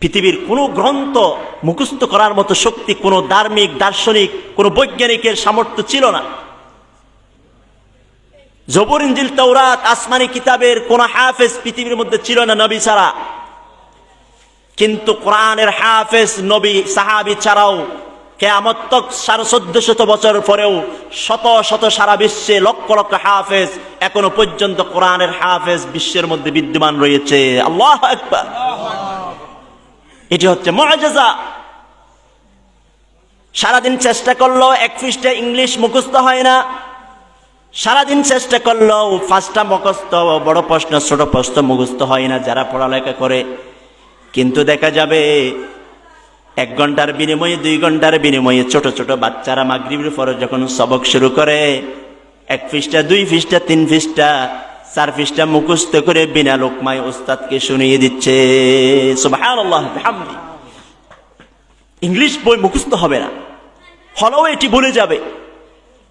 পৃথিবীর কোনো গ্রন্থ মুখস্থ করার মতো শক্তি, কোনো ধার্মিক, দার্শনিক, কোনো বৈজ্ঞানিকের সামর্থ্য ছিল না। জবর ইঞ্জিল তৌরাত আসমানি কিতাবের কোন হাফেজ পৃথিবীর মধ্যে ছিল না নবী ছাড়া। কিন্তু কোরআনের হাফেজ, নবী, সাহাবি ছাড়াও কেয়ামত তক সাড়ে চোদ্দ শত বছর পরেও শত শত সারা বিশ্বে লক্ষ লক্ষ হাফেজ এখনও পর্যন্ত কোরআনের হাফেজ বিশ্বের মধ্যে বিদ্যমান রয়েছে। আল্লাহ একবার এটি হচ্ছে মহাজা সারাদিন চেষ্টা করল, এক পৃষ্ঠা ইংলিশ মুখস্থ হয় না। সারাদিন চেষ্টা করলেও পাঁচটা মুখস্থ, বড় প্রশ্ন, ছোট প্রশ্ন মুখস্থ হয় না, যারা পড়ালেখা করে। কিন্তু দেখা যাবে, এক ঘণ্টার বিনিময়ে, দুই ঘণ্টার বিনিময়ে ছোট ছোট বাচ্চারা মাগরিবের পরে যখন সবক শুরু করে, এক পৃষ্ঠা, দুই পৃষ্ঠা, তিন পৃষ্ঠা চার পৃষ্ঠা মুখস্থ করে বিনা লোকমায় ওস্তাদকে শুনিয়ে দিচ্ছে। ইংলিশ বই মুখস্থ হবে না। হলেও এটি ভুলে যাবে।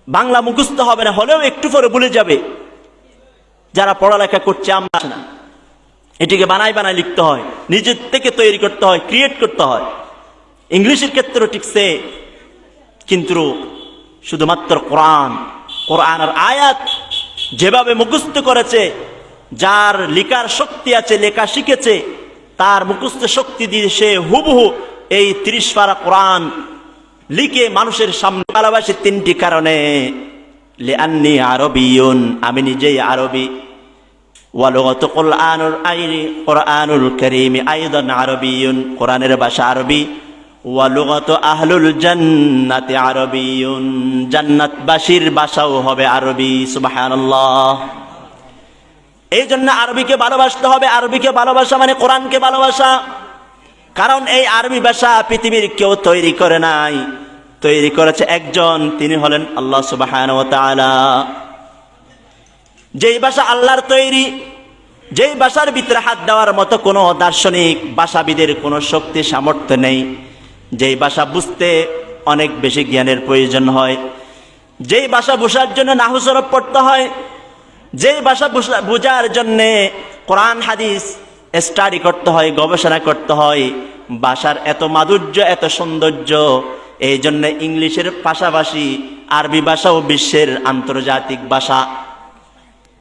বাংলা মুখস্থ হবে না, হলেও একটু পরে ভুলে যাবে। যারা পড়ালেখা করছে, আমরা না। এটিকে বানাই বানাই লিখতে হয়, নিজের থেকে তৈরি করতে হয় ক্রিয়েট করতে হয়। ইংলিশের ক্ষেত্রেও ঠিক সে, কিন্তু শুধুমাত্র কোরআন কোরআনের আয়াত যেভাবে মুখস্থ করেছে, যার লেখার শক্তি আছে, লেখা শিখেছে, তার মুখস্থ শক্তি দিয়ে সে হুবহু এই ত্রিশ পারা কোরআন লিখে মানুষের সামনে ভালোবাসে তিনটি কারণে। লেআন্নি আরবিয়ুন, আমি নিজেই আরবি। ওয়ালুগত কোরআনুল আইনি, কোরআনুল করিম আইদান আরবিয়ুন, কোরআনের ভাষা আরবি। ওয়ালুগত আহলুল জান্নাতি আরবিয়ুন। জান্নাতবাসীর ভাষাও হবে আরবি, সুবহানাল্লাহ। এই জন্য আরবিকে ভালোবাসতে হবে। আরবিকে ভালোবাসা মানে কোরআনকে ভালোবাসা। কারণ এই আরবি ভাষা পৃথিবীর কেউ তৈরি করে নাই। তৈরি করেছে একজন, তিনি হলেন আল্লাহ সুবাহান যেই ভাষা আল্লাহর তৈরি, যেই ভাষার ভিতরে হাত দেওয়ার মতো কোনো দার্শনিক ভাষাবিদের কোনো শক্তি, সামর্থ্য নেই। যেই ভাষা বুঝতে অনেক বেশি জ্ঞানের প্রয়োজন হয়, যেই ভাষা বোঝার জন্য নাহুসরব পড়তে হয়, যেই ভাষা বুঝা- বোঝার জন্যে কোরআন, হাদিস স্টাডি করতে হয়, গবেষণা করতে হয়, ভাষার এত মাধুর্য, এত সৌন্দর্য, এই জন্য ইংলিশের পাশাপাশি আরবি ভাষাও বিশ্বের আন্তর্জাতিক ভাষা।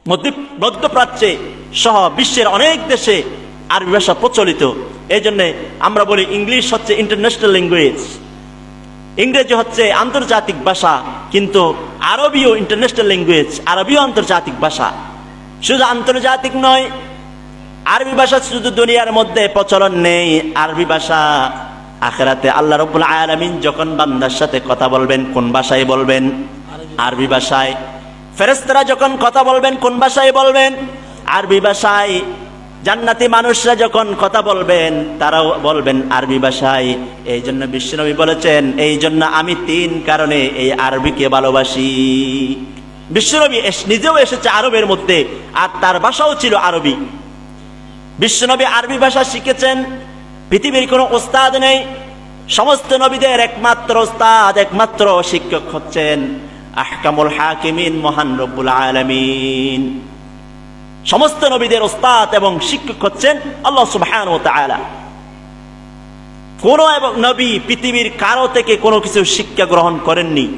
মধ্য মধ্যপ্রাচ্যে সহ বিশ্বের অনেক দেশে আরবি ভাষা প্রচলিত। এই জন্যে আমরা বলি ইংলিশ হচ্ছে ইন্টারন্যাশনাল ল্যাঙ্গুয়েজ। ইংরেজি হচ্ছে আন্তর্জাতিক ভাষা, কিন্তু আরবিও ইন্টারন্যাশনাল ল্যাঙ্গুয়েজ, আরবিও আন্তর্জাতিক ভাষা। শুধু আন্তর্জাতিক নয়, আরবি ভাষা শুধু দুনিয়ার মধ্যে প্রচলন নেই। আরবি ভাষা আখেরাতে আল্লাহ রব্বুল আলামিন যখন বান্দার সাথে কথা বলবেন, কোন ভাষায় বলবেন? আরবি ভাষায়। ফেরেস্তারা যখন কথা বলবেন, কোন ভাষায় বলবেন? আরবি ভাষায়। জান্নাতি মানুষরা যখন কথা বলবেন, তারাও বলবেন আরবি ভাষায়। এই জন্য বিশ্বনবী বলেছেন, এই জন্য আমি তিন কারণে এই আরবিকে ভালোবাসি। বিশ্বনবী নিজেও এসেছে আরবের মধ্যে, আর তার ভাষাও ছিল আরবি। বিশ্বনবী আরবি ভাষা শিখেছেন, পৃথিবীর কোনো ওস্তাদ নেই, সমস্ত নবীদের একমাত্র ওস্তাদ, একমাত্র শিক্ষক হচ্ছেন আহকামুল হাকিমিন, মহান রব্বুল আলামিন। সমস্ত নবীদের ওস্তাদ এবং শিক্ষক হচ্ছেন আল্লাহ সুবহান ও তালা কোন এবং নবী পৃথিবীর কারও থেকে কোনো কিছু শিক্ষা গ্রহণ করেননি।